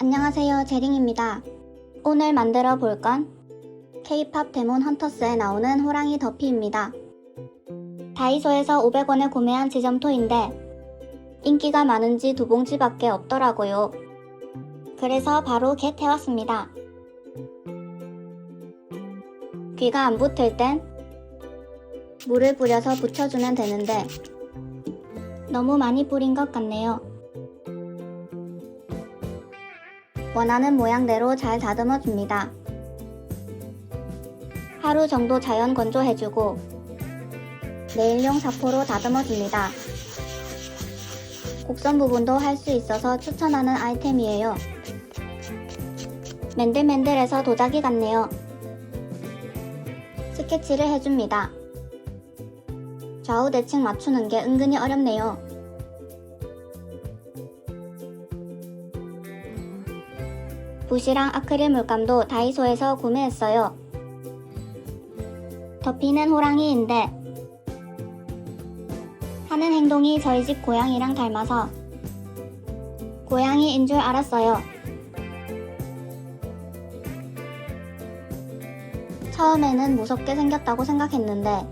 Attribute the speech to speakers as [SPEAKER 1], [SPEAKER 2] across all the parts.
[SPEAKER 1] 안녕하세요 제링입니다. 오늘 만들어 볼 건 K-팝 데몬 헌터스에 나오는 호랑이 더피입니다. 다이소에서 500원에 구매한 지점토인데 인기가 많은지 두 봉지밖에 없더라고요. 그래서 바로 겟 해왔습니다. 귀가 안 붙을 땐 물을 뿌려서 붙여주면 되는데 너무 많이 뿌린 것 같네요. 원하는 모양대로 잘 다듬어 줍니다. 하루 정도 자연 건조해주고 내일용 사포로 다듬어 줍니다. 곡선 부분도 할 수 있어서 추천하는 아이템이에요. 맨들맨들해서 도자기 같네요. 스케치를 해줍니다. 좌우 대칭 맞추는 게 은근히 어렵네요. 붓이랑 아크릴 물감도 다이소에서 구매했어요. 덮이는 호랑이인데 하는 행동이 저희 집 고양이랑 닮아서 고양이인 줄 알았어요. 처음에는 무섭게 생겼다고 생각했는데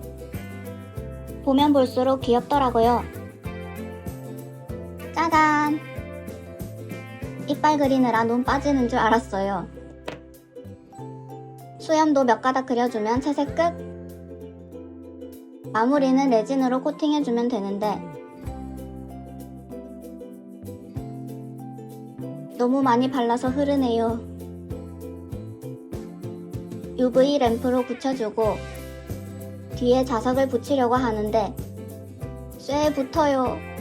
[SPEAKER 1] 보면 볼수록 귀엽더라고요. 짜잔! 이빨 그리느라 눈 빠지는 줄 알았어요. 수염도 몇 가닥 그려주면 채색 끝! 마무리는 레진으로 코팅해주면 되는데 너무 많이 발라서 흐르네요. UV 램프로 붙여주고 뒤에 자석을 붙이려고 하는데 쇠에 붙어요.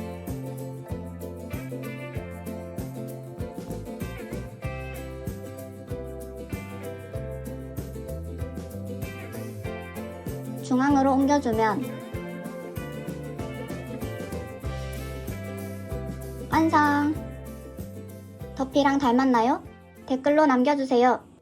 [SPEAKER 1] 중앙으로 옮겨주면 완성! 더피랑 닮았나요? 댓글로 남겨주세요.